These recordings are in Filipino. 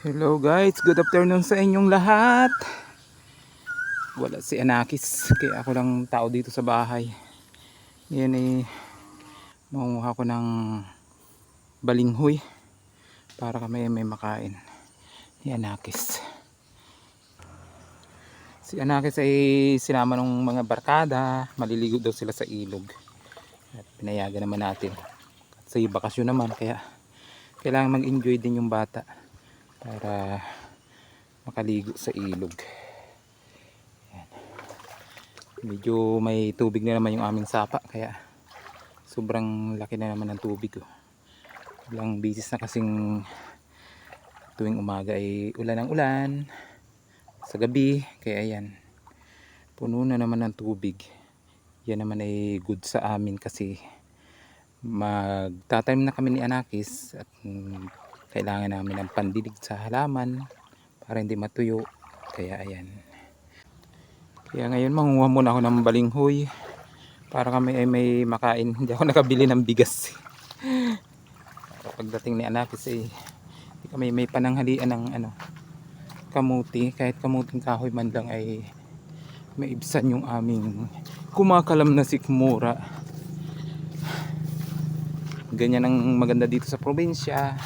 Hello guys, good afternoon sa inyong lahat. Wala si Anakis, kaya ako lang tao dito sa bahay. Ngayon eh, mangunguha ko ng balinghoy para kami may makain. Ni Anakis. Si Anakis ay sinama ng mga barkada, maliligo daw sila sa ilog. At pinayagan naman natin. Kasi bakasyon naman, kaya kailangan mag-enjoy din yung bata para makaligo sa ilog Ayan. medyo may tubig na naman yung aming sapa kaya sobrang laki na naman ng tubig oh. ilang bisis na kasing tuwing umaga ay ulan ng ulan sa gabi kaya yan puno na naman ng tubig yan naman ay good sa amin kasi magtatanim na kami ni Anakis at kailangan namin ng pandilig sa halaman para hindi matuyo. Kaya ayan. Kaya ngayon mangunguha muna ako ng balinghoy para kami ay may makain. Hindi ako nakabili ng bigas. Pagdating ni Anakis eh hindi kami may pananghalian ng ano kamuti. Kahit kamuting kahoy man lang ay maibsan yung aming kumakalam na sikmura. Ganyan ang maganda dito sa probinsya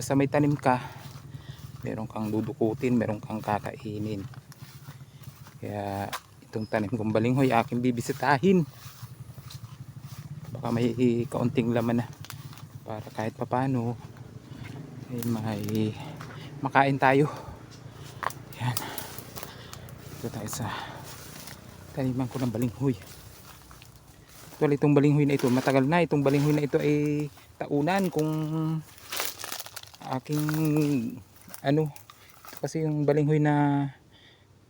basta may tanim ka meron kang dudukutin meron kang kakainin. Kaya itong tanim kong balinghoy aking bibisitahin. Baka may kaunting laman na para kahit papano ay may makain tayo. Yan. Ito tayo sa taniman ko ng balinghoy actually itong balinghoy na ito matagal na itong balinghoy na ito ay taunan kung aking ano kasi yung balinghoy na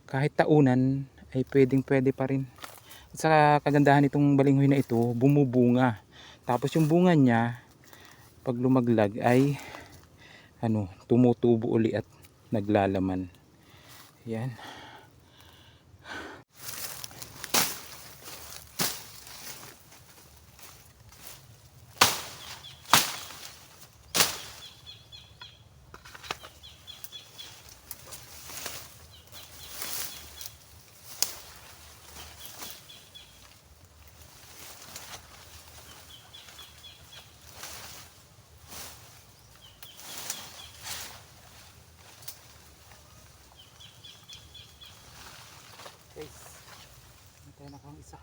kahit taunan ay pwedeng pwede pa rin. Sa kagandahan itong balinghoy na ito bumubunga. Tapos yung bunga niya pag lumaglag ay ano tumutubo uli at naglalaman. Yan guys Hintay na kang isa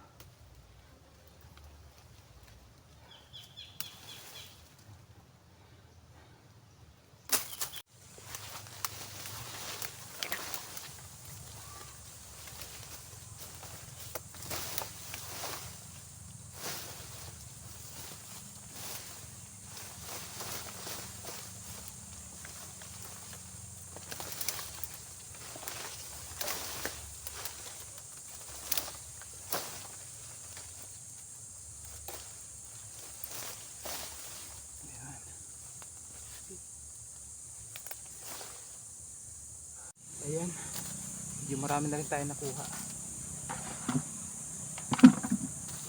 ayan medyo marami na rin tayo nakuha.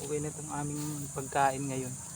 Okay na itong aming pagkain ngayon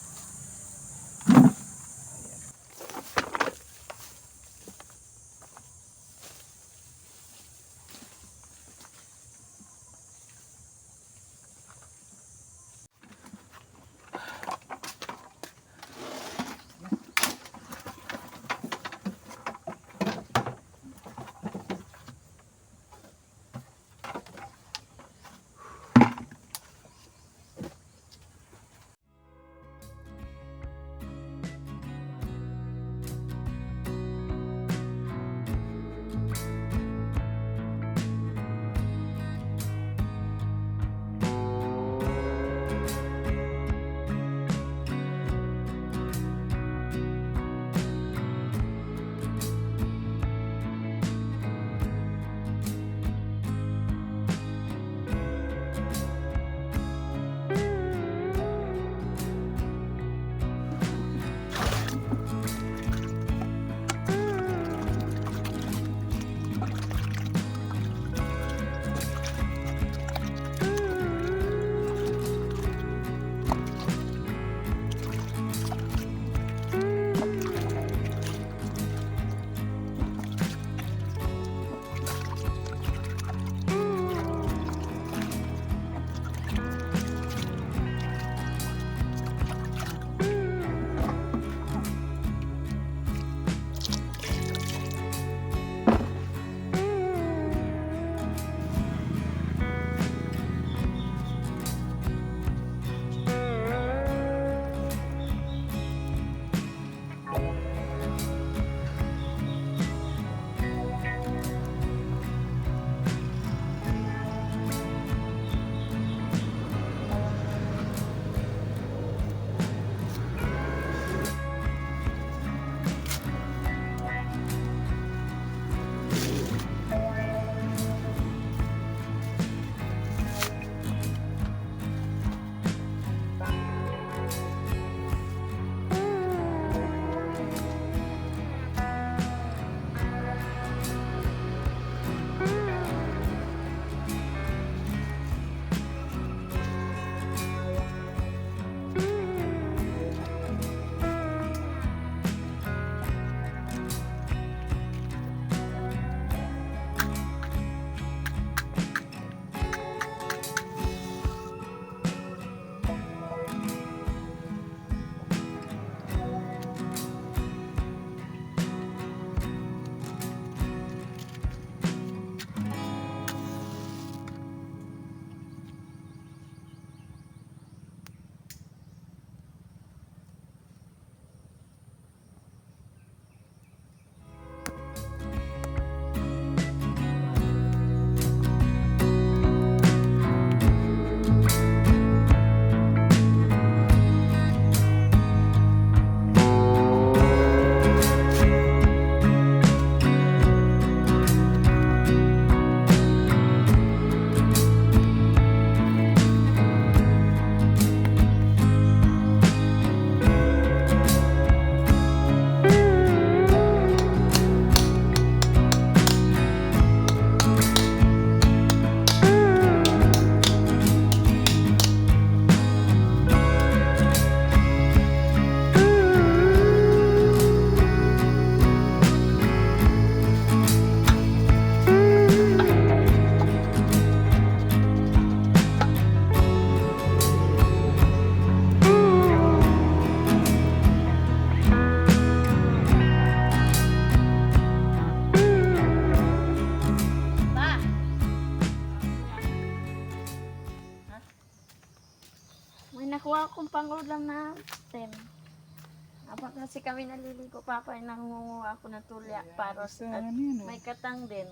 naliligo, papa, ay nangunguha ako ng tulya para yan, oh. may katang din.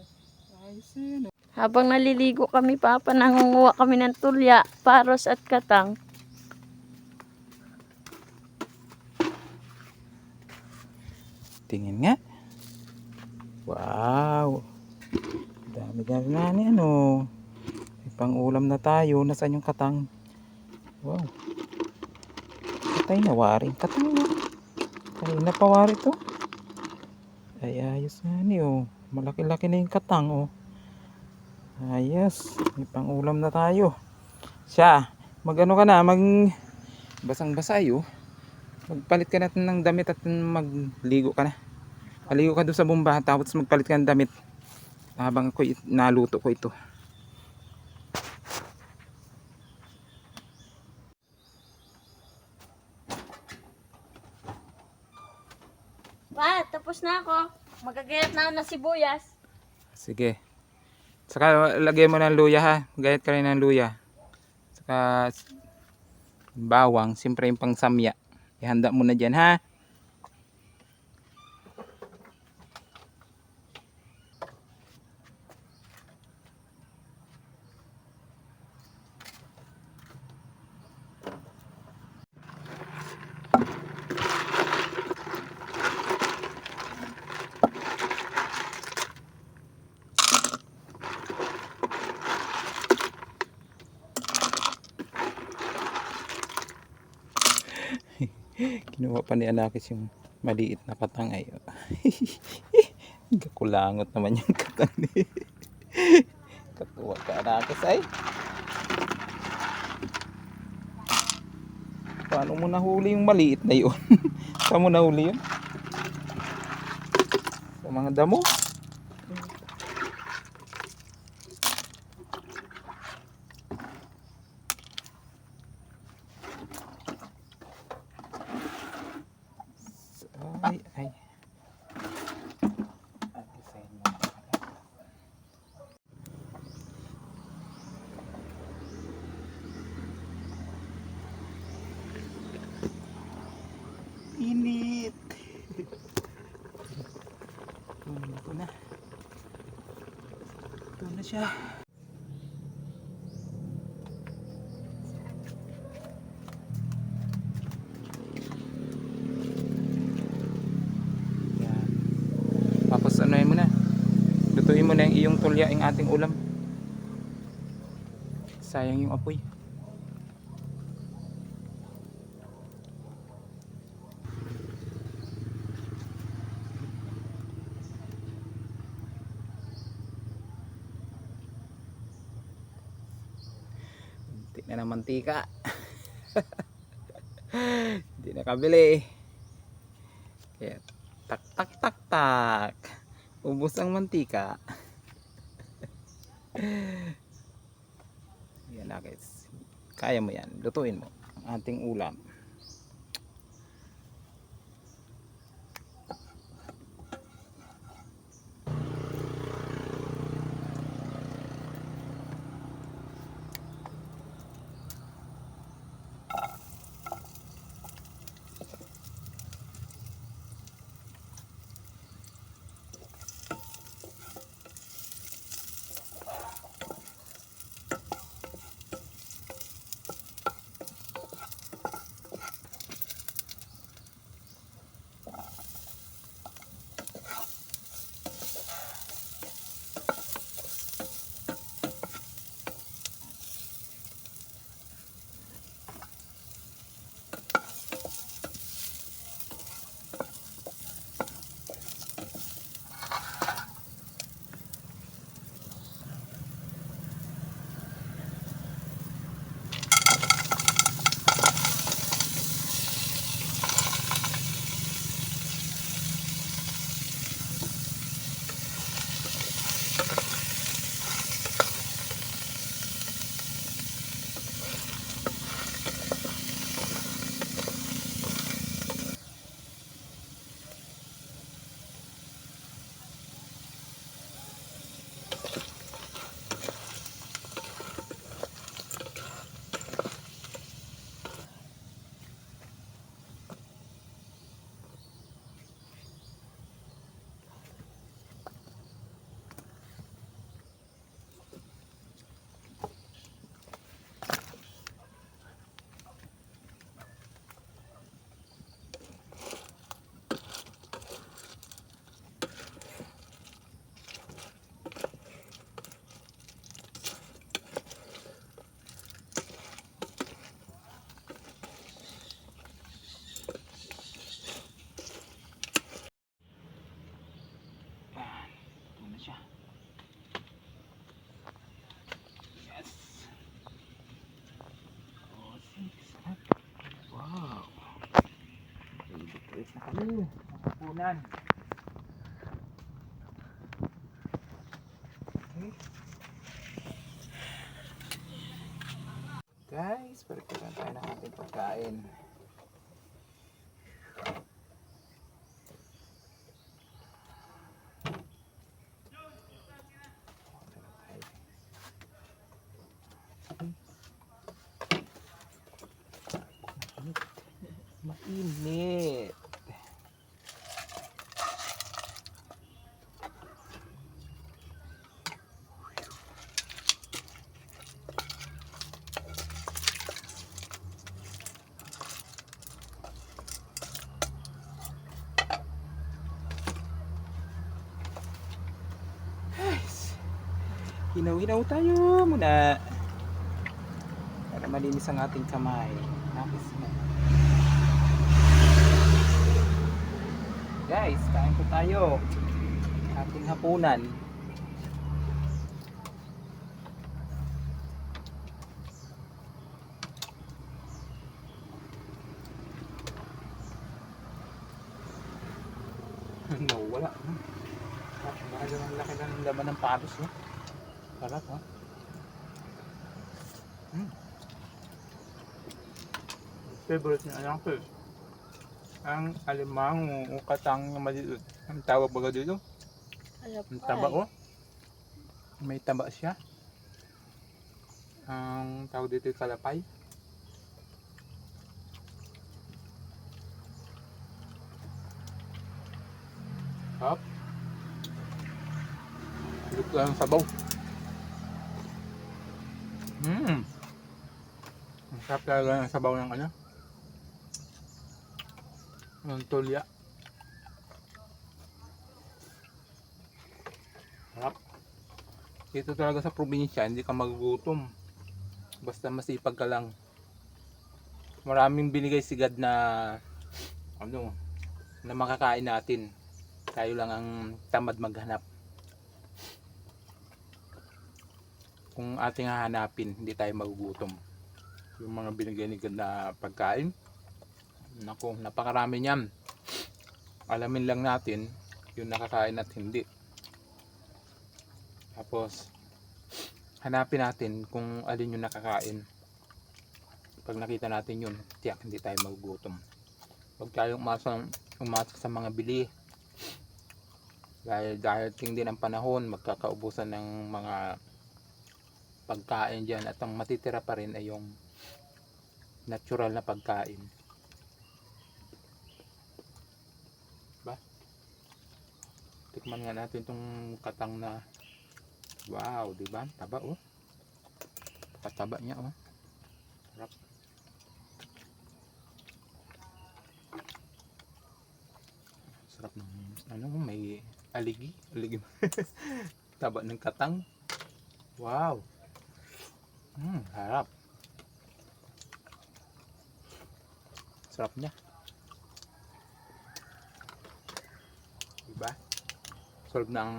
Oh. Habang naliligo kami, papa, nangunguha kami ng tulya, paros at katang. Tingin nga. Wow. Dami dami na ni ano. May pang ulam na tayo. Nasaan yung katang? Wow. Patay na waring katang na. Kanina pa wari to. Ay ayos nga ni oh. Malaki-laki na yung katang oh. Ayos. May pang ulam na tayo. Siya. Magano ka na. Mag basang-basa oh. Magpalit ka natin ng damit at magligo ka na. Maligo ka doon sa bomba tapos magpalit ka ng damit. Habang ako naluto ko ito. Pa, na ako. Magagayat na ako ng sibuyas. Sige. Saka lagay mo ng luya ha. Gayat ka rin ng luya. Saka bawang. Siyempre yung pang samya. Ihanda mo na dyan ha. Kinuha pa ni Anakis yung maliit na katang ay. Kakulangot naman yung katang ni. Katuwa ka Anakis ay. Paano mo nahuli yung maliit na yun? Saan mo nahuli yun? Sa mga damo? Ay, ay. Ay, design mo. Init. Ito na. Ito na siya. Yan. Tapos ano mo na. Lutuin mo na yung iyong tulya yung ating ulam. Sayang yung apoy. Hindi na ng mantika. Hindi na kabili. Kaya tak tak tak tak. Ubus ang mantika. yan na guys. Kaya mo yan. Lutuin mo ang ating ulam. Uh, punan. Okay. Guys, pagkakaroon tayo ng ating pagkain. Mainit. Guys, hinaw-hinaw tayo muna. Para malinis ang ating kamay. Nakis mo. Guys, kain po tayo. Ating hapunan. no, wala. Ang laki ng laman ng paros, no? Sarap, ha? Mm. Favorite niya anak ko. Ang alimang o katang na maliit. Ang tawag baga dito? Ang taba, oh. May taba siya. Ang tawag dito kalapay. Hop. Look lang ang sabaw. Mmm. Ang sarap talaga ng sabaw ng ano. Ng tulya. Sarap. Dito talaga sa probinsya, hindi ka magugutom. Basta masipag ka lang. Maraming binigay sigad na ano, na makakain natin. Tayo lang ang tamad maghanap. Kung ating hahanapin, hindi tayo magugutom. Yung mga binigay ni God na pagkain, Naku, napakarami niyan. Alamin lang natin yung nakakain at hindi. Tapos, hanapin natin kung alin yung nakakain. Pag nakita natin yun, tiyak hindi tayo magugutom. Huwag tayong umasa, umasa sa mga bili. Dahil darating din ang panahon, magkakaubusan ng mga pagkain dyan at ang matitira pa rin ay yung natural na pagkain. Tikman nga natin itong katang na wow, di ba? Taba oh. Kataba niya oh. Sarap. Sarap ng ano, may aligi, aligi. Taba ng katang. Wow. Hmm, harap. Sarap niya. Diba? solve ng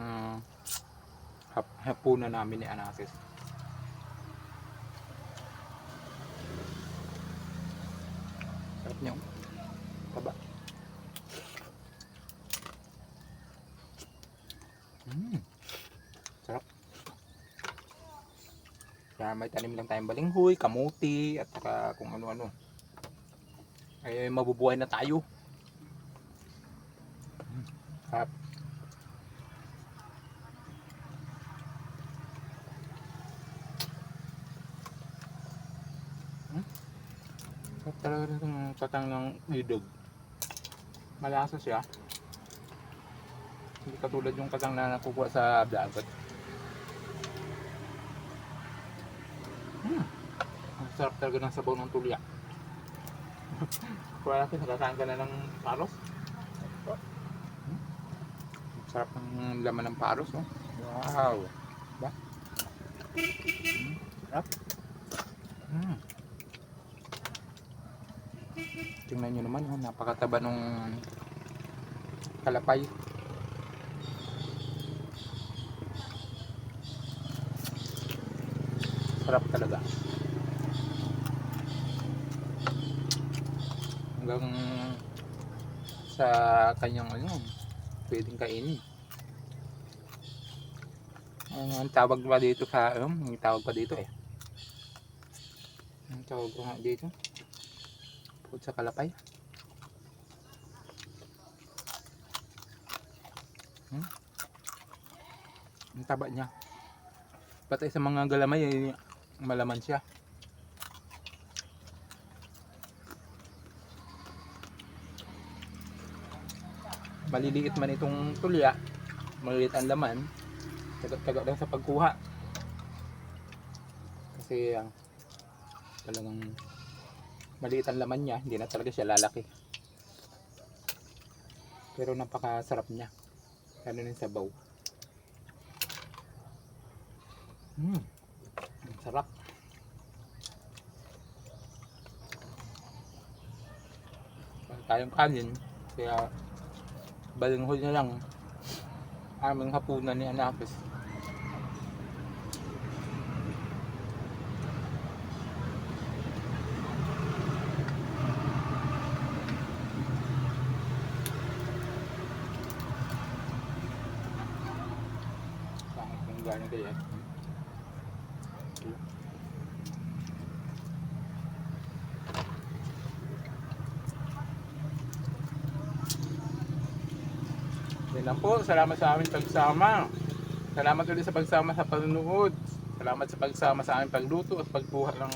hap hapunan namin ni Anasis. Sarap niya. oh. Taba. Mm. Sarap. Kaya may tanim lang tayong balinghoy, kamuti, at saka kung ano-ano. Ay mabubuhay na tayo. Sarap. Sarap talaga itong katang ng idog. Malasa siya. Hindi katulad yung katang na nakukuha sa dagat. Hmm. Ang sarap talaga ng sabaw ng tulya. Kaya natin nakakain ka na ng paros. Sarap ng laman ng paros. Oh. Wow. Ba? Hmm. Sarap. Hmm. Tingnan nyo naman, oh, napakataba nung kalapay. Sarap talaga. Hanggang sa kanyang ano, pwedeng kainin. Ang, ang tawag pa dito sa, um, ang tawag pa dito eh. Ang tawag nga dito. Put sa kalapay. Hmm? Ang taba niya. Patay sa mga galamay, eh, malaman siya. Maliliit man itong tulya, maliliit ang laman, taga-taga lang sa pagkuha. Kasi ang talagang maliit ang laman niya, hindi na talaga siya lalaki. Pero napakasarap niya. Ano yung sabaw. Hmm. Ang sarap. Tayong kanin. Kaya balinghol na lang aming hapunan ni Anapis. Bakit kung gano'n kaya? Po. Salamat sa aming pagsama. Salamat ulit sa pagsama sa panunood. Salamat sa pagsama sa aming pagluto at pagkuha ng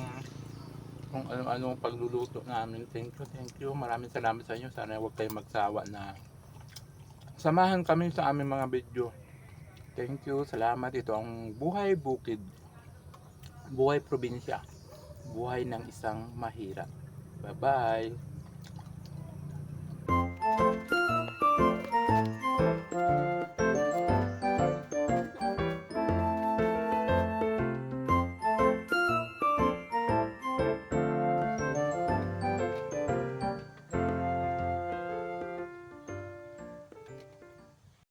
kung ano-ano pagluluto namin. Thank you, thank you. Maraming salamat sa inyo. Sana huwag kayong magsawa na samahan kami sa aming mga video. Thank you, salamat. Ito ang buhay bukid. Buhay probinsya. Buhay ng isang mahirap. Bye-bye.